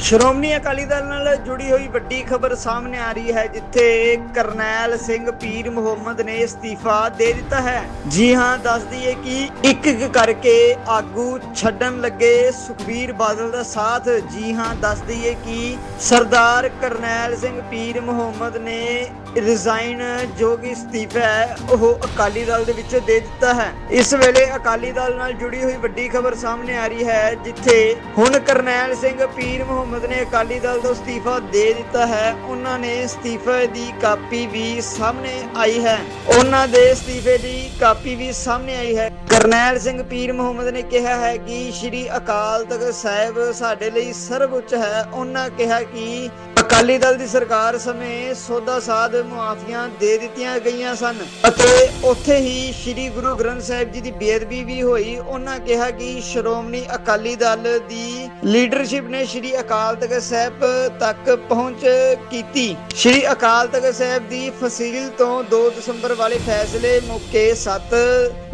ਸ਼੍ਰੋਮਣੀ ਅਕਾਲੀ ਦਲ ਨਾਲ ਜੁੜੀ ਹੋਈ ਵੱਡੀ ਖਬਰ ਸਾਹਮਣੇ ਆ ਰਹੀ ਹੈ, ਜਿੱਥੇ ਕਰਨੈਲ ਸਿੰਘ ਪੀਰ ਮੁਹੰਮਦ ਨੇ ਅਸਤੀਫਾ ਦੇ ਦਿੱਤਾ ਹੈ। ਜੀ ਹਾਂ, ਦੱਸ ਦਈਏ ਕਿ ਇੱਕ ਇੱਕ ਕਰਕੇ ਆਗੂ ਛੱਡਣ ਲੱਗੇ ਸੁਖਬੀਰ ਬਾਦਲ ਦਾ ਸਾਥ। ਜੀ ਹਾਂ, ਦੱਸ ਦਈਏ ਕਿ ਸਰਦਾਰ ਕਰਨੈਲ ਸਿੰਘ ਪੀਰ ਮੁਹੰਮਦ ਨੇ ਰਿਜ਼ਾਈਨ ਜੋ ਕਿ ਅਸਤੀਫਾ ਹੈ, ਉਹ ਅਕਾਲੀ ਦਲ ਦੇ ਵਿੱਚ ਦੇ ਦਿੱਤਾ ਹੈ। ਇਸ ਵੇਲੇ ਅਕਾਲੀ ਦਲ ਨਾਲ ਜੁੜੀ ਹੋਈ ਵੱਡੀ ਖਬਰ ਸਾਹਮਣੇ ਆ ਰਹੀ ਹੈ, ਜਿੱਥੇ ਹੁਣ ਕਰਨੈਲ ਸਿੰਘ ਪੀਰ ਮੁਹੰਮਦ ਨੇ ਅਕਾਲੀ ਦਲ ਤੋਂ ਅਸਤੀਫਾ ਦੇ ਦਿੱਤਾ ਹੈ। ਉਹਨਾਂ ਨੇ ਅਸਤੀਫੇ ਦੀ ਕਾਪੀ ਵੀ ਸਾਹਮਣੇ ਆਈ ਹੈ। ਉਹਨਾਂ ਦੇ ਅਸਤੀਫੇ ਦੀ ਕਾਪੀ ਵੀ ਸਾਹਮਣੇ ਆਈ ਹੈ। ਕਰਨੈਲ ਸਿੰਘ ਪੀਰ ਮੁਹੰਮਦ ਨੇ ਕਿਹਾ ਹੈ ਕਿ ਸ਼੍ਰੀ ਅਕਾਲ ਤਖਤ ਸਾਹਿਬ ਸਾਡੇ ਲਈ ਸਰਵਉੱਚ ਹੈ। ਉਹਨਾਂ ਕਿਹਾ ਕਿ ਅਕਾਲੀ ਦਲ ਦੀ ਸਰਕਾਰ ਸਮੇਂ ਸੌਦਾ ਸਾਧ ਮੁਆਫੀਆਂ ਦੇ ਦਿੱਤੀਆਂ ਗਈਆਂ ਸਨ ਅਤੇ ਉੱਥੇ ਹੀ ਸ੍ਰੀ ਗੁਰੂ ਗ੍ਰੰਥ ਸਾਹਿਬ ਜੀ ਦੀ ਬੇਅਦਬੀ ਵੀ ਹੋਈ। ਉਹਨਾਂ ਕਿਹਾ ਕਿ ਸ਼੍ਰੋਮਣੀ ਅਕਾਲੀ ਦਲ ਦੀ ਲੀਡਰਸ਼ਿਪ ਨੇ ਸ੍ਰੀ ਅਕਾਲ ਤਖਤ ਸਾਹਿਬ ਤੱਕ ਪਹੁੰਚ ਕੀਤੀ। ਸ੍ਰੀ ਅਕਾਲ ਤਖਤ ਸਾਹਿਬ ਦੀ ਫਸੀਲ ਤੋਂ 2 ਦਸੰਬਰ ਵਾਲੇ ਫੈਸਲੇ ਮੌਕੇ 7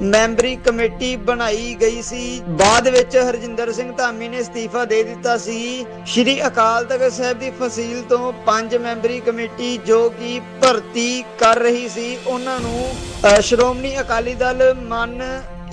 ਮੈਂਬਰੀ ਕਮੇਟੀ ਬਣਾਈ ਗਈ ਸੀ। ਬਾਅਦ ਵਿੱਚ ਹਰਜਿੰਦਰ ਸਿੰਘ ਧਾਮੀ ਨੇ ਅਸਤੀਫਾ ਦੇ ਦਿੱਤਾ ਸੀ। ਸ੍ਰੀ ਅਕਾਲ ਤਖਤ ਸਾਹਿਬ ਦੀ ਫਸੀਲ ਤੋਂ ਪੰਜ ਮੈਂਬਰੀ ਕਮੇਟੀ ਜੋ ਕਿ ਭਰਤੀ ਕਰ ਰਹੀ ਸੀ, ਉਹਨਾਂ ਨੂੰ ਸ਼੍ਰੋਮਣੀ ਅਕਾਲੀ ਦਲ ਮੰਨ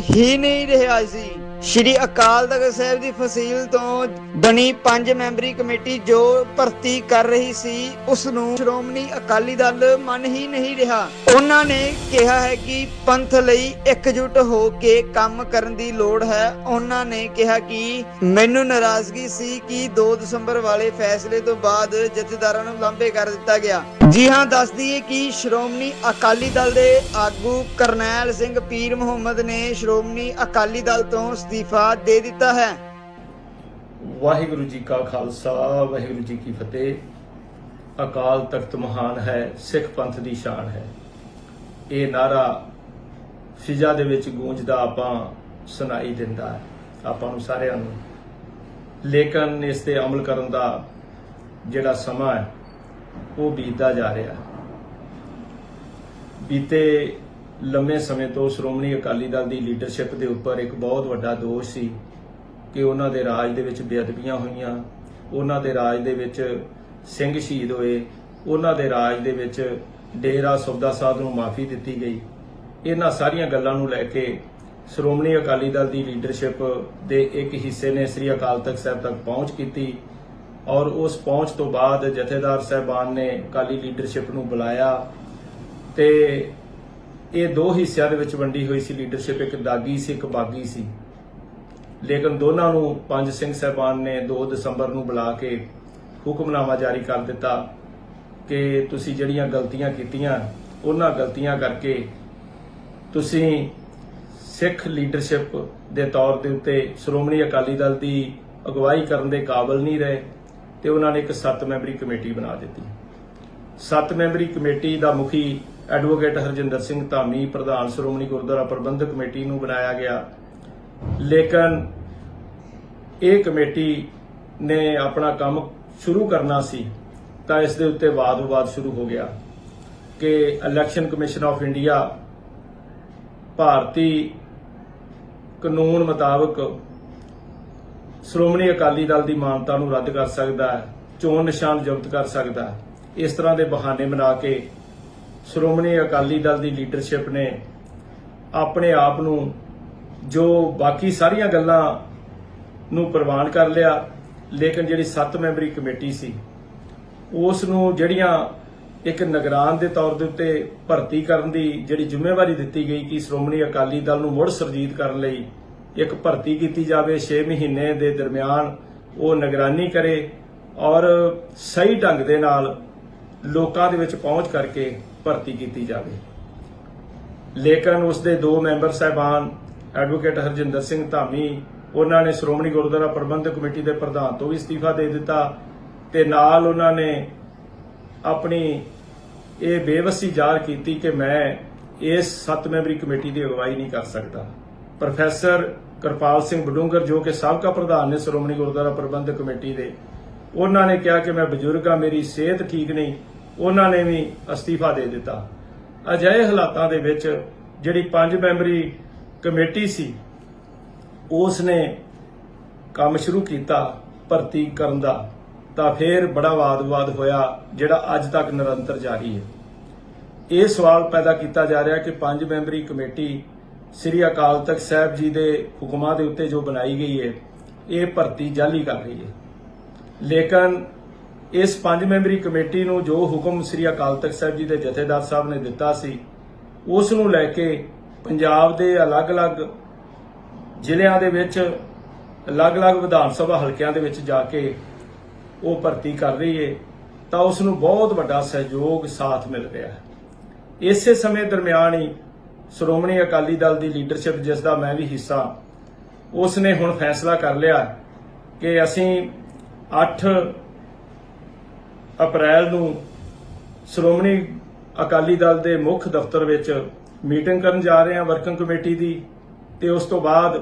ਹੀ ਨਹੀਂ ਰਿਹਾ ਸੀ। ਸ਼੍ਰੀ ਅਕਾਲ ਤਖਤ ਸਾਹਿਬ ਦੀ ਫਸੀਲ ਤੋਂ ਬਣੀ ਪੰਜ ਮੈਂਬਰੀ ਕਮੇਟੀ ਜੋ ਭਰਤੀ ਕਰ ਰਹੀ ਸੀ ਉਸ ਨੂੰ ਸ਼੍ਰੋਮਣੀ ਅਕਾਲੀ ਦਲ ਮੰਨ ਹੀ ਨਹੀਂ ਰਿਹਾ। ਉਹਨਾਂ ਨੇ ਕਿਹਾ ਹੈ ਕਿ ਪੰਥ ਲਈ ਇਕਜੁੱਟ ਹੋ ਕੇ ਕੰਮ ਕਰਨ ਦੀ ਲੋੜ ਹੈ। ਉਹਨਾਂ ਨੇ ਕਿਹਾ ਕਿ ਮੈਨੂੰ ਨਾਰਾਜ਼ਗੀ ਸੀ ਕਿ 2 ਦਸੰਬਰ ਵਾਲੇ ਫੈਸਲੇ ਤੋਂ ਬਾਅਦ ਜਥੇਦਾਰਾਂ ਨੂੰ ਲਾਂਭੇ ਕਰ ਦਿੱਤਾ ਗਿਆ। ਜੀ ਹਾਂ, ਦੱਸ ਦਈਏ ਕਿ ਸ਼੍ਰੋਮਣੀ ਅਕਾਲੀ ਦਲ ਦੇ ਆਗੂ ਕਰਨੈਲ ਸਿੰਘ ਪੀਰ ਮੁਹੰਮਦ ਨੇ ਸ਼੍ਰੋਮਣੀ ਅਕਾਲੀ ਦਲ ਤੋਂ ਅਸਤੀਫਾ ਦੇ ਦਿੱਤਾ ਹੈ। ਵਾਹਿਗੁਰੂ ਜੀ ਕਾ ਖਾਲਸਾ, ਵਾਹਿਗੁਰੂ ਜੀ ਕੀ ਫਤਿਹ। ਅਕਾਲ ਤਖਤ ਮਹਾਨ ਹੈ, ਸਿੱਖ ਪੰਥ ਦੀ ਸ਼ਾਨ ਹੈ। ਇਹ ਨਾਰਾ ਫਿਜ਼ਾ ਦੇ ਵਿੱਚ ਗੂੰਜਦਾ ਆਪਾਂ ਸੁਣਾਈ ਦਿੰਦਾ ਹੈ, ਆਪਾਂ ਨੂੰ ਸਾਰਿਆਂ ਨੂੰ। ਲੇਕਿਨ ਇਸ ਤੇ ਅਮਲ ਕਰਨ ਦਾ ਜਿਹੜਾ ਸਮਾਂ ਹੈ ਉਹ ਬੀਤਦਾ ਜਾ ਰਿਹਾ। ਬੀਤੇ ਲੰਮੇ ਸਮੇਂ ਤੋਂ ਸ਼੍ਰੋਮਣੀ ਅਕਾਲੀ ਦਲ ਦੀ ਲੀਡਰਸ਼ਿਪ ਦੇ ਉੱਪਰ ਇੱਕ ਬਹੁਤ ਵੱਡਾ ਦੋਸ਼ ਸੀ ਕਿ ਉਹਨਾਂ ਦੇ ਰਾਜ ਦੇ ਵਿੱਚ ਬੇਅਦਬੀਆਂ ਹੋਈਆਂ, ਉਹਨਾਂ ਦੇ ਰਾਜ ਦੇ ਵਿੱਚ ਸਿੰਘ ਸ਼ਹੀਦ ਹੋਏ, ਉਹਨਾਂ ਦੇ ਰਾਜ ਦੇ ਵਿੱਚ ਡੇਰਾ ਸੌਦਾ ਸਾਧ ਨੂੰ ਮਾਫੀ ਦਿੱਤੀ ਗਈ। ਇਹਨਾਂ ਸਾਰੀਆਂ ਗੱਲਾਂ ਨੂੰ ਲੈ ਕੇ ਸ਼੍ਰੋਮਣੀ ਅਕਾਲੀ ਦਲ ਦੀ ਲੀਡਰਸ਼ਿਪ ਦੇ ਇੱਕ ਹਿੱਸੇ ਨੇ ਸ੍ਰੀ ਅਕਾਲ ਤਖਤ ਸਾਹਿਬ ਤੱਕ ਪਹੁੰਚ ਕੀਤੀ। ਔਰ ਉਸ ਪਹੁੰਚ ਤੋਂ ਬਾਅਦ ਜਥੇਦਾਰ ਸਾਹਿਬਾਨ ਨੇ ਅਕਾਲੀ ਲੀਡਰਸ਼ਿਪ ਨੂੰ ਬੁਲਾਇਆ ਤੇ ਇਹ ਦੋ ਹਿੱਸਿਆਂ ਦੇ ਵਿੱਚ ਵੰਡੀ ਹੋਈ ਸੀ ਲੀਡਰਸ਼ਿਪ, ਇੱਕ ਦਾਗੀ ਸੀ, ਇੱਕ ਬਾਗੀ ਸੀ। ਲੇਕਿਨ ਦੋਨਾਂ ਨੂੰ ਪੰਜ ਸਿੰਘ ਸਾਹਿਬਾਨ ਨੇ 2 ਦਸੰਬਰ ਨੂੰ ਬੁਲਾ ਕੇ ਹੁਕਮਨਾਮਾ ਜਾਰੀ ਕਰ ਦਿੱਤਾ ਕਿ ਤੁਸੀਂ ਜਿਹੜੀਆਂ ਗਲਤੀਆਂ ਕੀਤੀਆਂ, ਉਹਨਾਂ ਗਲਤੀਆਂ ਕਰਕੇ ਤੁਸੀਂ ਸਿੱਖ ਲੀਡਰਸ਼ਿਪ ਦੇ ਤੌਰ ਦੇ ਉੱਤੇ ਸ਼੍ਰੋਮਣੀ ਅਕਾਲੀ ਦਲ ਦੀ ਅਗਵਾਈ ਕਰਨ ਦੇ ਕਾਬਿਲ ਨਹੀਂ ਰਹੇ। ਤੇ ਉਹਨਾਂ ਨੇ ਇੱਕ 7 ਮੈਂਬਰੀ ਕਮੇਟੀ ਬਣਾ ਦਿੱਤੀ। 7 ਮੈਂਬਰੀ ਕਮੇਟੀ ਦਾ ਮੁਖੀ ਐਡਵੋਕੇਟ ਹਰਜਿੰਦਰ ਸਿੰਘ ਧਾਮੀ, ਪ੍ਰਧਾਨ ਸ਼੍ਰੋਮਣੀ ਗੁਰਦੁਆਰਾ ਪ੍ਰਬੰਧਕ ਕਮੇਟੀ ਨੂੰ ਬਣਾਇਆ ਗਿਆ। ਲੇਕਿਨ ਇਹ ਕਮੇਟੀ ਨੇ ਆਪਣਾ ਕੰਮ ਸ਼ੁਰੂ ਕਰਨਾ ਸੀ ਤਾਂ ਇਸ ਦੇ ਉੱਤੇ ਵਾਦ-ਵਿਵਾਦ ਸ਼ੁਰੂ ਹੋ ਗਿਆ ਕਿ ਇਲੈਕਸ਼ਨ ਕਮਿਸ਼ਨ ਆਫ ਇੰਡੀਆ ਭਾਰਤੀ ਕਾਨੂੰਨ ਮੁਤਾਬਕ ਸ਼੍ਰੋਮਣੀ ਅਕਾਲੀ ਦਲ ਦੀ ਮਾਨਤਾ ਨੂੰ ਰੱਦ ਕਰ ਸਕਦਾ ਹੈ, ਚੋਣ ਨਿਸ਼ਾਨ ਜ਼ਬਤ ਕਰ ਸਕਦਾ ਹੈ। ਇਸ ਤਰ੍ਹਾਂ ਦੇ ਬਹਾਨੇ ਬਣਾ ਕੇ ਸ਼੍ਰੋਮਣੀ ਅਕਾਲੀ ਦਲ ਦੀ ਲੀਡਰਸ਼ਿਪ ਨੇ ਆਪਣੇ ਆਪ ਨੂੰ ਜੋ ਬਾਕੀ ਸਾਰੀਆਂ ਗੱਲਾਂ ਨੂੰ ਪ੍ਰਵਾਨ ਕਰ ਲਿਆ, ਲੇਕਿਨ ਜਿਹੜੀ 7 ਮੈਂਬਰੀ ਕਮੇਟੀ ਸੀ, ਉਸ ਨੂੰ ਜਿਹੜੀਆਂ ਇੱਕ ਨਿਗਰਾਨ ਦੇ ਤੌਰ ਦੇ ਉੱਤੇ ਭਰਤੀ ਕਰਨ ਦੀ ਜਿਹੜੀ ਜ਼ਿੰਮੇਵਾਰੀ ਦਿੱਤੀ ਗਈ ਕਿ ਸ਼੍ਰੋਮਣੀ ਅਕਾਲੀ ਦਲ ਨੂੰ ਮੁੜ ਸਰਜੀਤ ਕਰਨ ਲਈ ਇੱਕ ਭਰਤੀ ਕੀਤੀ ਜਾਵੇ 6 ਮਹੀਨੇ ਦੇ ਦਰਮਿਆਨ ਉਹ ਨਿਗਰਾਨੀ ਕਰੇ ਔਰ ਸਹੀ ਢੰਗ ਦੇ ਨਾਲ ਲੋਕਾਂ ਦੇ ਵਿੱਚ ਪਹੁੰਚ ਕਰਕੇ ਭਰਤੀ ਕੀਤੀ ਜਾਵੇ। ਲੇਕਿਨ ਉਸ ਦੇ ਦੋ ਮੈਂਬਰ ਸਾਹਿਬਾਨ, ਐਡਵੋਕੇਟ ਹਰਜਿੰਦਰ ਸਿੰਘ ਧਾਮੀ, ਉਹਨਾਂ ਨੇ ਸ਼੍ਰੋਮਣੀ ਗੁਰਦੁਆਰਾ ਪ੍ਰਬੰਧਕ ਕਮੇਟੀ ਦੇ ਪ੍ਰਧਾਨ ਤੋਂ ਵੀ ਅਸਤੀਫਾ ਦੇ ਦਿੱਤਾ ਤੇ ਨਾਲ ਉਹਨਾਂ ਨੇ ਆਪਣੀ ਇਹ ਬੇਵਸੀ ਜ਼ਾਹਰ ਕੀਤੀ ਕਿ ਮੈਂ ਇਸ ਸੱਤ ਮੈਂਬਰੀ ਕਮੇਟੀ ਦੀ ਅਗਵਾਈ ਨਹੀਂ ਕਰ ਸਕਦਾ। ਪ੍ਰੋਫੈਸਰ ਕਿਰਪਾਲ ਸਿੰਘ ਬਡੂੰਗਰ ਜੋ ਕਿ ਸਾਬਕਾ ਪ੍ਰਧਾਨ ਨੇ ਸ਼੍ਰੋਮਣੀ ਗੁਰਦੁਆਰਾ ਪ੍ਰਬੰਧਕ ਕਮੇਟੀ ਦੇ, ਉਹਨਾਂ ਨੇ ਕਿਹਾ ਕਿ ਮੈਂ ਬਜ਼ੁਰਗ ਹਾਂ, ਮੇਰੀ ਸਿਹਤ ਠੀਕ ਨਹੀਂ, ਉਹਨਾਂ ਨੇ ਵੀ ਅਸਤੀਫਾ ਦੇ ਦਿੱਤਾ। ਅਜਿਹੇ ਹਾਲਾਤਾਂ ਦੇ ਵਿੱਚ ਜਿਹੜੀ ਪੰਜ ਮੈਂਬਰੀ ਕਮੇਟੀ ਸੀ ਉਸ ਨੇ ਕੰਮ ਸ਼ੁਰੂ ਕੀਤਾ ਭਰਤੀ ਕਰਨ ਦਾ, ਤਾਂ ਫਿਰ ਬੜਾ ਵਾਦ-ਵਿਵਾਦ ਹੋਇਆ, ਜਿਹੜਾ ਅੱਜ ਤੱਕ ਨਿਰੰਤਰ ਜਾਰੀ ਹੈ। ਇਹ ਸਵਾਲ ਪੈਦਾ ਕੀਤਾ ਜਾ ਰਿਹਾ ਕਿ ਪੰਜ ਮੈਂਬਰੀ ਕਮੇਟੀ ਸ੍ਰੀ ਅਕਾਲ ਤਖਤ ਸਾਹਿਬ ਜੀ ਦੇ ਹੁਕਮਾਂ ਦੇ ਉੱਤੇ ਜੋ ਬਣਾਈ ਗਈ ਹੈ, ਇਹ ਭਰਤੀ ਜਾਲੀ ਕਰ ਰਹੀ ਹੈ। ਲੇਕਿਨ ਇਸ ਪੰਜ ਮੈਂਬਰੀ ਕਮੇਟੀ ਨੂੰ ਜੋ ਹੁਕਮ ਸ੍ਰੀ ਅਕਾਲ ਤਖਤ ਸਾਹਿਬ ਜੀ ਦੇ ਜਥੇਦਾਰ ਸਾਹਿਬ ਨੇ ਦਿੱਤਾ ਸੀ, ਉਸ ਨੂੰ ਲੈ ਕੇ ਪੰਜਾਬ ਦੇ ਅਲੱਗ-ਅਲੱਗ ਜ਼ਿਲ੍ਹਿਆਂ ਦੇ ਵਿੱਚ, ਅਲੱਗ-ਅਲੱਗ ਵਿਧਾਨ ਸਭਾ ਹਲਕਿਆਂ ਦੇ ਵਿੱਚ ਜਾ ਕੇ ਉਹ ਭਰਤੀ ਕਰ ਰਹੀ ਹੈ, ਤਾਂ ਉਸ ਨੂੰ ਬਹੁਤ ਵੱਡਾ ਸਹਿਯੋਗ ਸਾਥ ਮਿਲ ਰਿਹਾ ਹੈ। ਇਸੇ ਸਮੇਂ ਦਰਮਿਆਨ ਹੀ ਸ਼੍ਰੋਮਣੀ ਅਕਾਲੀ ਦਲ ਦੀ ਲੀਡਰਸ਼ਿਪ ਜਿਸ ਦਾ ਮੈਂ ਵੀ ਹਿੱਸਾ ਉਸ ਨੇ ਹੁਣ ਫੈਸਲਾ ਕਰ ਲਿਆ ਕਿ ਅਸੀਂ 8 ਅਪ੍ਰੈਲ ਨੂੰ ਸ਼੍ਰੋਮਣੀ ਅਕਾਲੀ ਦਲ ਦੇ ਮੁੱਖ ਦਫ਼ਤਰ ਵਿੱਚ ਮੀਟਿੰਗ ਕਰਨ ਜਾ ਰਹੇ ਹਾਂ ਵਰਕਿੰਗ ਕਮੇਟੀ ਦੀ, ਤੇ ਉਸ ਤੋਂ ਬਾਅਦ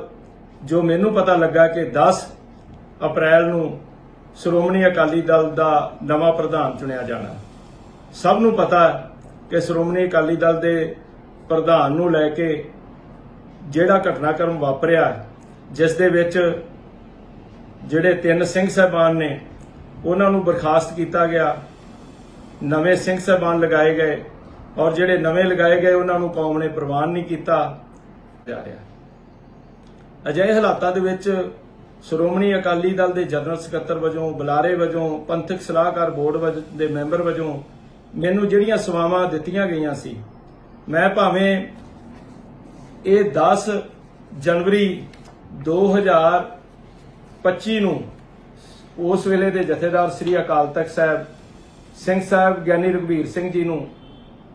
ਜੋ ਮੈਨੂੰ ਪਤਾ ਲੱਗਾ ਕਿ 10 ਅਪ੍ਰੈਲ ਨੂੰ ਸ਼੍ਰੋਮਣੀ ਅਕਾਲੀ ਦਲ ਦਾ ਨਵਾਂ ਪ੍ਰਧਾਨ ਚੁਣਿਆ ਜਾਣਾ। ਸਭ ਨੂੰ ਪਤਾ ਕਿ ਸ਼੍ਰੋਮਣੀ ਅਕਾਲੀ ਦਲ ਦੇ ਪ੍ਰਧਾਨ ਨੂੰ ਲੈ ਕੇ ਜਿਹੜਾ ਘਟਨਾਕ੍ਰਮ ਵਾਪਰਿਆ, ਜਿਸ ਦੇ ਵਿੱਚ ਜਿਹੜੇ ਤਿੰਨ ਸਿੰਘ ਸਾਹਿਬਾਨ ਨੇ, ਉਹਨਾਂ ਨੂੰ ਬਰਖਾਸਤ ਕੀਤਾ ਗਿਆ। ਨਵੇਂ ਸਿੰਘ ਸਾਹਿਬਾਨ ਲਗਾਏ ਗਏ ਔਰ ਜਿਹੜੇ ਨਵੇਂ ਲਗਾਏ ਗਏ, ਉਹਨਾਂ ਨੂੰ ਕੌਮ ਨੇ ਪ੍ਰਵਾਨ ਨਹੀਂ ਕੀਤਾ। ਜਾ ਰਿਹਾ ਅਜਿਹੇ ਹਾਲਾਤਾਂ ਦੇ ਵਿੱਚ ਸ਼੍ਰੋਮਣੀ ਅਕਾਲੀ ਦਲ ਦੇ ਜਨਰਲ ਸਕੱਤਰ ਵਜੋਂ, ਬੁਲਾਰੇ ਵਜੋਂ, ਪੰਥਕ ਸਲਾਹਕਾਰ ਬੋਰਡ ਵਜ- ਦੇ ਮੈਂਬਰ ਵਜੋਂ ਮੈਨੂੰ ਜਿਹੜੀਆਂ ਸੇਵਾਵਾਂ ਦਿੱਤੀਆਂ ਗਈਆਂ ਸੀ ਮੈਂ ਭਾਵੇਂ ਇਹ 10 ਜਨਵਰੀ 2025 ਨੂੰ ਉਸ ਵੇਲੇ ਦੇ ਜਥੇਦਾਰ ਸ੍ਰੀ ਅਕਾਲ ਤਖਤ ਸਾਹਿਬ, ਸਿੰਘ ਸਾਹਿਬ ਗਿਆਨੀ ਰਘਵੀਰ ਸਿੰਘ ਜੀ ਨੂੰ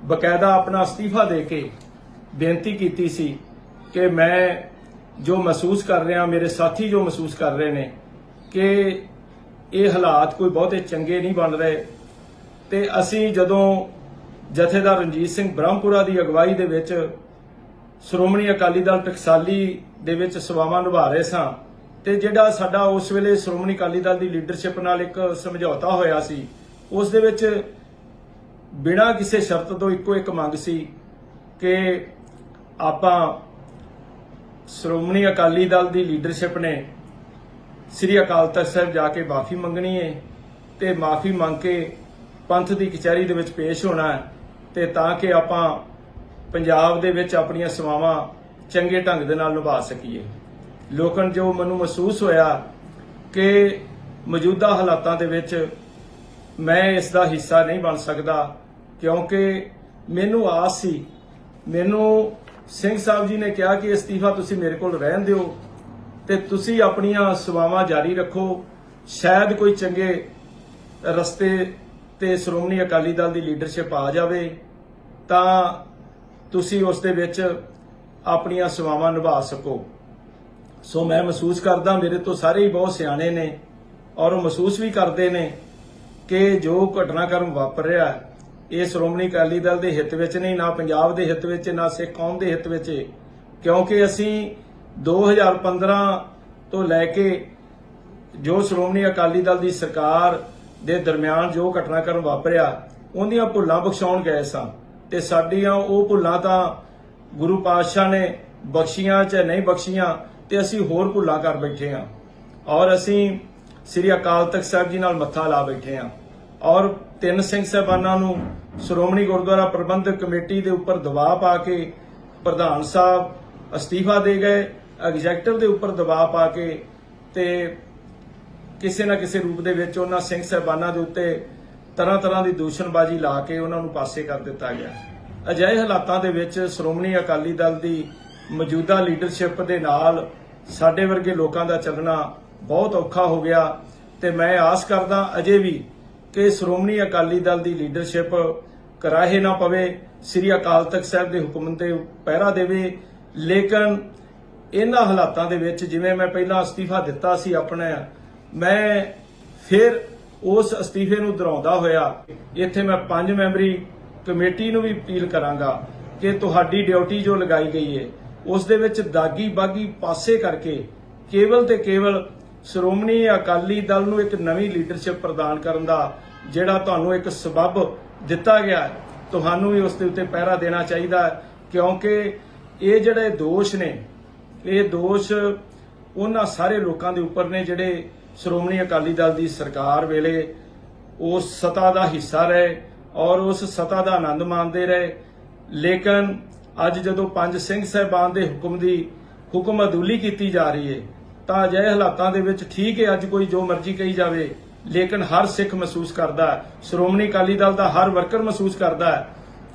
ਬਕਾਇਦਾ ਆਪਣਾ ਅਸਤੀਫਾ ਦੇ ਕੇ ਬੇਨਤੀ ਕੀਤੀ ਸੀ ਕਿ ਮੈਂ ਜੋ ਮਹਿਸੂਸ ਕਰ ਰਿਹਾ, ਮੇਰੇ ਸਾਥੀ ਜੋ ਮਹਿਸੂਸ ਕਰ ਰਹੇ ਨੇ, ਕਿ ਇਹ ਹਾਲਾਤ ਕੋਈ ਬਹੁਤੇ ਚੰਗੇ ਨਹੀਂ ਬਣ ਰਹੇ ਤੇ ਅਸੀਂ ਜਦੋਂ ਜਥੇਦਾਰ ਰਣਜੀਤ ਸਿੰਘ ਬ੍ਰਹਮਪੁਰਾ ਦੀ ਅਗਵਾਈ ਦੇ ਵਿੱਚ ਸ਼੍ਰੋਮਣੀ ਅਕਾਲੀ ਦਲ ਟਕਸਾਲੀ ਦੇ ਵਿੱਚ ਸੇਵਾਵਾਂ ਨਿਭਾ ਰਹੇ ਸਾਂ ਤੇ ਜਿਹੜਾ ਸਾਡਾ ਉਸ ਵੇਲੇ ਸ਼੍ਰੋਮਣੀ ਅਕਾਲੀ ਦਲ ਦੀ ਲੀਡਰਸ਼ਿਪ ਨਾਲ ਇੱਕ ਸਮਝੌਤਾ ਹੋਇਆ ਸੀ, ਉਸ ਦੇ ਵਿੱਚ ਬਿਨਾਂ ਕਿਸੇ ਸ਼ਰਤ ਤੋਂ ਇੱਕੋ ਇੱਕ ਮੰਗ ਸੀ ਕਿ ਆਪਾਂ ਸ਼੍ਰੋਮਣੀ ਅਕਾਲੀ ਦਲ ਦੀ ਲੀਡਰਸ਼ਿਪ ਨੇ ਸ੍ਰੀ ਅਕਾਲ ਤਖਤ ਸਾਹਿਬ ਜਾ ਕੇ ਮਾਫੀ ਮੰਗਣੀ ਹੈ ਤੇ ਮਾਫੀ ਮੰਗ ਕੇ ਪੰਥ ਦੀ ਕਚਹਿਰੀ ਦੇ ਵਿੱਚ ਪੇਸ਼ ਹੋਣਾ ਹੈ। ਤੇ ਤਾਂ ਕਿ ਆਪਾਂ ਪੰਜਾਬ ਦੇ ਵਿੱਚ ਆਪਣੀਆਂ ਸੇਵਾਵਾਂ ਚੰਗੇ ਢੰਗ ਦੇ ਨਾਲ ਨਿਭਾ ਸਕੀਏ। ਲੋਕਾਂ ਜੋ ਮੈਨੂੰ ਮਹਿਸੂਸ ਹੋਇਆ ਕਿ ਮੌਜੂਦਾ ਹਾਲਾਤਾਂ ਦੇ ਵਿੱਚ ਮੈਂ ਇਸ ਦਾ ਹਿੱਸਾ ਨਹੀਂ ਬਣ ਸਕਦਾ, ਕਿਉਂਕਿ ਮੈਨੂੰ ਆਸ ਸੀ, ਮੈਨੂੰ ਸਿੰਘ ਸਾਹਿਬ ਜੀ ਨੇ ਕਿਹਾ ਕਿ ਅਸਤੀਫਾ ਤੁਸੀਂ ਮੇਰੇ ਕੋਲ ਰਹਿਣ ਦਿਓ ਤੇ ਤੁਸੀਂ ਆਪਣੀਆਂ ਸੇਵਾਵਾਂ ਜਾਰੀ ਰੱਖੋ। ਸ਼ਾਇਦ ਕੋਈ ਚੰਗੇ ਰਸਤੇ ਤੇ ਸ਼੍ਰੋਮਣੀ ਅਕਾਲੀ ਦਲ ਦੀ ਲੀਡਰਸ਼ਿਪ ਆ ਜਾਵੇ ਤਾਂ ਤੁਸੀਂ ਉਸ ਦੇ ਵਿੱਚ ਆਪਣੀਆਂ ਸੇਵਾਵਾਂ ਨਿਭਾ ਸਕੋ। ਸੋ ਮੈਂ ਮਹਿਸੂਸ ਕਰਦਾ ਮੇਰੇ ਤੋਂ ਸਾਰੇ ਹੀ ਬਹੁਤ ਸਿਆਣੇ ਨੇ ਔਰ ਉਹ ਮਹਿਸੂਸ ਵੀ ਕਰਦੇ ਨੇ ਕਿ ਜੋ ਘਟਨਾਕ੍ਰਮ ਵਾਪਰ ਰਿਹਾ ਹੈ, ਇਹ ਸ਼੍ਰੋਮਣੀ ਅਕਾਲੀ ਦਲ ਦੇ ਹਿੱਤ ਵਿੱਚ ਨਹੀਂ ਨਾ ਪੰਜਾਬ ਦੇ ਹਿੱਤ ਵਿੱਚ ਨਾ ਸਿੱਖ ਕੌਮ ਦੇ ਹਿੱਤ ਵਿੱਚ। ਕਿਉਂਕਿ ਅਸੀਂ 2015 ਤੋਂ ਲੈ ਕੇ ਜੋ ਸ਼੍ਰੋਮਣੀ ਅਕਾਲੀ ਦਲ ਦੀ ਸਰਕਾਰ ਦੇ ਦਰਮਿਆਨ ਜੋ ਘਟਨਾਕ੍ਰਮ ਵਾਪਰਿਆ, ਉਹਦੀਆਂ ਭੁੱਲਾਂ ਬਖਸ਼ਾਉਣ ਗਏ ਸਾਂ। ਤੇ ਸਾਡੀਆਂ ਉਹ ਭੁੱਲਾਂ ਤਾਂ ਗੁਰੂ ਪਾਤਸ਼ਾਹ ਨੇ ਬਖਸ਼ੀਆਂ ਚਾਹੇ ਨਹੀਂ ਬਖਸ਼ੀਆਂ, ਤੇ ਅਸੀਂ ਹੋਰ ਭੁੱਲਾਂ ਕਰ ਬੈਠੇ ਹਾਂ ਔਰ ਅਸੀਂ ਸ੍ਰੀ ਅਕਾਲ ਤਖਤ ਸਾਹਿਬ ਜੀ ਨਾਲ ਮੱਥਾ ਲਾ ਬੈਠੇ ਹਾਂ ਔਰ ਤਿੰਨ ਸਿੰਘ ਸਾਹਿਬਾਨਾਂ ਨੂੰ ਸ਼੍ਰੋਮਣੀ ਗੁਰਦੁਆਰਾ ਪ੍ਰਬੰਧਕ ਕਮੇਟੀ ਦੇ ਉੱਪਰ ਦਬਾਅ ਪਾ ਕੇ ਪ੍ਰਧਾਨ ਸਾਹਿਬ ਅਸਤੀਫਾ ਦੇ ਗਏ, ਐਗਜ਼ੈਕਟਿਵ ਦੇ ਉੱਪਰ ਦਬਾਅ ਪਾ ਕੇ ਤੇ ਕਿਸੇ ਨਾ ਕਿਸੇ ਰੂਪ ਦੇ ਵਿੱਚ ਉਹਨਾਂ ਸਿੰਘ ਸਾਹਿਬਾਨਾਂ ਦੇ ਉੱਤੇ ਤਰ੍ਹਾਂ ਤਰ੍ਹਾਂ ਦੀ ਦੂਸ਼ਣਬਾਜ਼ੀ ਲਾ ਕੇ ਉਹਨਾਂ ਨੂੰ ਪਾਸੇ ਕਰ ਦਿੱਤਾ ਗਿਆ। ਅਜਿਹੇ ਹਾਲਾਤਾਂ ਦੇ ਵਿੱਚ ਸ਼੍ਰੋਮਣੀ ਅਕਾਲੀ ਦਲ ਦੀ ਮੌਜੂਦਾ ਲੀਡਰਸ਼ਿਪ ਦੇ ਨਾਲ ਸਾਡੇ ਵਰਗੇ ਲੋਕਾਂ ਦਾ ਚੱਲਣਾ ਬਹੁਤ ਔਖਾ ਹੋ ਗਿਆ ਤੇ ਮੈਂ ਆਸ ਕਰਦਾ ਅਜੇ ਵੀ ਕਿ ਸ਼੍ਰੋਮਣੀ ਅਕਾਲੀ ਦਲ ਦੀ ਲੀਡਰਸ਼ਿਪ ਕਰਾਹੇ ਨਾ ਪਵੇ, ਸ੍ਰੀ ਅਕਾਲ ਤਖਤ ਸਾਹਿਬ ਦੇ ਹੁਕਮ ਤੇ ਪਹਿਰਾ ਦੇਵੇ। ਲੇਕਿਨ ਇਹਨਾਂ ਹਾਲਾਤਾਂ ਦੇ ਵਿੱਚ ਜਿਵੇਂ ਮੈਂ ਪਹਿਲਾਂ ਅਸਤੀਫਾ ਦਿੱਤਾ ਸੀ ਆਪਣੇ ਮੈਂ ਫਿਰ ਉਸ ਅਸਤੀਫੇ ਨੂੰ ਦੁਹਰਾਉਂਦਾ ਹੋਇਆ। ਇੱਥੇ ਮੈਂ ਪੰਜ ਮੈਂਬਰੀ ਕਮੇਟੀ ਨੂੰ ਵੀ ਅਪੀਲ ਕਰਾਂਗਾ ਕਿ ਤੁਹਾਡੀ ਡਿਊਟੀ ਜੋ ਲਗਾਈ ਗਈ ਹੈ ਉਸ ਦੇ ਵਿੱਚ ਦਾਗੀ ਬਾਗੀ ਪਾਸੇ ਕਰਕੇ ਕੇਵਲ ਤੇ ਕੇਵਲ ਸ਼੍ਰੋਮਣੀ ਅਕਾਲੀ ਦਲ ਨੂੰ ਇੱਕ ਨਵੀਂ ਲੀਡਰਸ਼ਿਪ ਪ੍ਰਦਾਨ ਕਰਨ ਦਾ ਜਿਹੜਾ ਤੁਹਾਨੂੰ ਇੱਕ ਸਬਬ ਦਿੱਤਾ ਗਿਆ ਤੁਹਾਨੂੰ ਵੀ ਉਸ ਦੇ ਉੱਤੇ ਪਹਿਰਾ ਦੇਣਾ ਚਾਹੀਦਾ ਹੈ, ਕਿਉਂਕਿ ਇਹ ਜਿਹੜੇ ਦੋਸ਼ ਨੇ, ਇਹ ਦੋਸ਼ ਉਹਨਾਂ ਸਾਰੇ ਲੋਕਾਂ ਦੇ ਉੱਪਰ ਨੇ ਜਿਹੜੇ ਸ਼੍ਰੋਮਣੀ ਅਕਾਲੀ ਦਲ ਦੀ ਸਰਕਾਰ ਵੇਲੇ ਉਸ ਸਤਾ ਦਾ ਹਿੱਸਾ ਰਹੇ ਔਰ ਉਸ ਸਤਾ ਦਾ ਆਨੰਦ ਮਾਣਦੇ ਰਹੇ। ਲੇਕਿਨ ਅੱਜ ਜਦੋਂ ਪੰਜ ਸਿੰਘ ਸਾਹਿਬਾਨ ਦੇ ਹੁਕਮ ਦੀ ਹੁਕਮ ਅਦੂਲੀ ਕੀਤੀ ਜਾ ਰਹੀ ਹੈ ਤਾਂ ਅਜਿਹੇ ਹਾਲਾਤਾਂ ਦੇ ਵਿੱਚ ਠੀਕ ਹੈ ਅੱਜ ਕੋਈ ਜੋ ਮਰਜ਼ੀ ਕਹੀ ਜਾਵੇ। ਲੇਕਿਨ ਹਰ ਸਿੱਖ ਮਹਿਸੂਸ ਕਰਦਾ ਹੈ, ਸ਼੍ਰੋਮਣੀ ਅਕਾਲੀ ਦਲ ਦਾ ਹਰ ਵਰਕਰ ਮਹਿਸੂਸ ਕਰਦਾ ਹੈ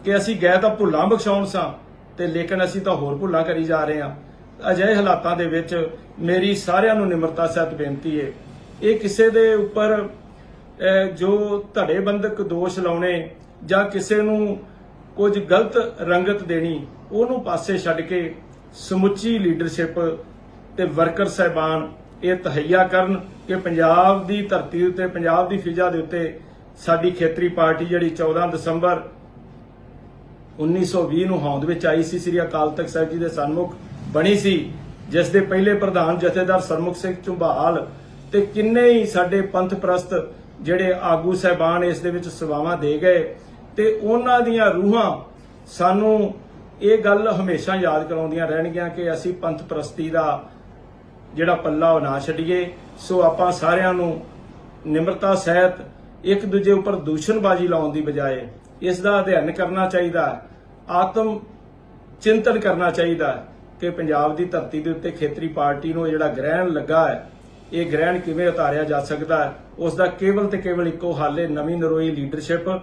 ਕਿ ਅਸੀਂ ਗਏ ਤਾਂ ਭੁੱਲਾਂ ਬਖਸ਼ਾਉਣ ਸਾਂ ਤੇ ਲੇਕਿਨ ਅਸੀਂ ਤਾਂ ਹੋਰ ਭੁੱਲਾਂ ਕਰੀ ਜਾ ਰਹੇ ਹਾਂ। ਅਜਿਹੇ ਹਾਲਾਤਾਂ ਦੇ ਵਿੱਚ ਮੇਰੀ ਸਾਰਿਆਂ ਨੂੰ ਨਿਮਰਤਾ ਸਹਿਤ ਬੇਨਤੀ ਹੈ ਇਹ ਕਿਸੇ ਦੇ ਉੱਪਰ ਜੋ ਧੜੇਬੰਦਕ ਦੋਸ਼ ਲਾਉਣੇ ਜਾਂ ਕਿਸੇ ਨੂੰ ਕੁਝ ਗਲਤ ਰੰਗਤ ਦੇਣੀ, ਉਹਨੂੰ ਪਾਸੇ ਛੱਡ ਕੇ ਸਮੁੱਚੀ ਲੀਡਰਸ਼ਿਪ ਤੇ ਵਰਕਰ ਸਹਿਬਾਨ ਇਹ ਤਹਈਆ ਕਰਨ ਕਿ ਪੰਜਾਬ ਦੀ ਧਰਤੀ ਉੱਤੇ, ਪੰਜਾਬ ਦੀ ਫਿਜ਼ਾ ਦੇ ਉੱਤੇ ਸਾਡੀ ਖੇਤਰੀ ਪਾਰਟੀ ਜਿਹੜੀ 14 ਦਸੰਬਰ 1920 ਨੂੰ ਹੋਂਦ ਵਿੱਚ ਆਈ ਸੀ, ਸ੍ਰੀ ਅਕਾਲ ਤਖਤ ਸਾਹਿਬ ਜੀ ਦੇ ਸਨਮੁਖ ਬਣੀ ਸੀ, ਜਿਸ ਦੇ ਪਹਿਲੇ ਪ੍ਰਧਾਨ ਜਥੇਦਾਰ ਸਰਮੁਖ ਸਿੰਘ ਝੁੰਬਾਲ ਤੇ ਕਿੰਨੇ ਹੀ ਸਾਡੇ ਪੰਥ ਪ੍ਰਸਤ ਜਿਹੜੇ ਆਗੂ ਸਹਿਬਾਨ ਇਸ ਦੇ ਵਿੱਚ ਸੇਵਾਵਾਂ ਦੇ ਗਏ ਤੇ ਉਹਨਾਂ ਦੀਆਂ ਰੂਹਾਂ ਸਾਨੂੰ ਇਹ ਗੱਲ ਹਮੇਸ਼ਾ ਯਾਦ ਕਰਾਉਂਦੀਆਂ ਰਹਿਣਗੀਆਂ ਕਿ ਅਸੀਂ ਪੰਥ ਪ੍ਰਸਤੀ ਦਾ ਜਿਹੜਾ ਪੱਲਾ ਉਹ ਨਾ ਛੱਡੀਏ। ਸੋ ਆਪਾਂ ਸਾਰਿਆਂ ਨੂੰ ਨਿਮਰਤਾ ਸਹਿਤ ਇੱਕ ਦੂਜੇ ਉੱਪਰ ਦੂਸ਼ਣਬਾਜ਼ੀ ਲਾਉਣ ਦੀ ਬਜਾਏ ਇਸ ਦਾ ਅਧਿਐਨ ਕਰਨਾ ਚਾਹੀਦਾ ਆਤਮ ਚਿੰਤਨ ਕਰਨਾ ਚਾਹੀਦਾ ਕਿ ਪੰਜਾਬ ਦੀ ਧਰਤੀ ਦੇ ਉੱਤੇ ਖੇਤਰੀ ਪਾਰਟੀ ਨੂੰ ਜਿਹੜਾ ਗ੍ਰਹਿਣ ਲੱਗਾ ਹੈ ਇਹ ਗ੍ਰਹਿਣ ਕਿਵੇਂ ਉਤਾਰਿਆ ਜਾ ਸਕਦਾ ਹੈ? ਉਸ ਦਾ ਕੇਵਲ ਤੇ ਕੇਵਲ ਇੱਕੋ ਹੱਲ ਹੈ, ਨਵੀਂ ਨਰੋਈ ਲੀਡਰਸ਼ਿਪ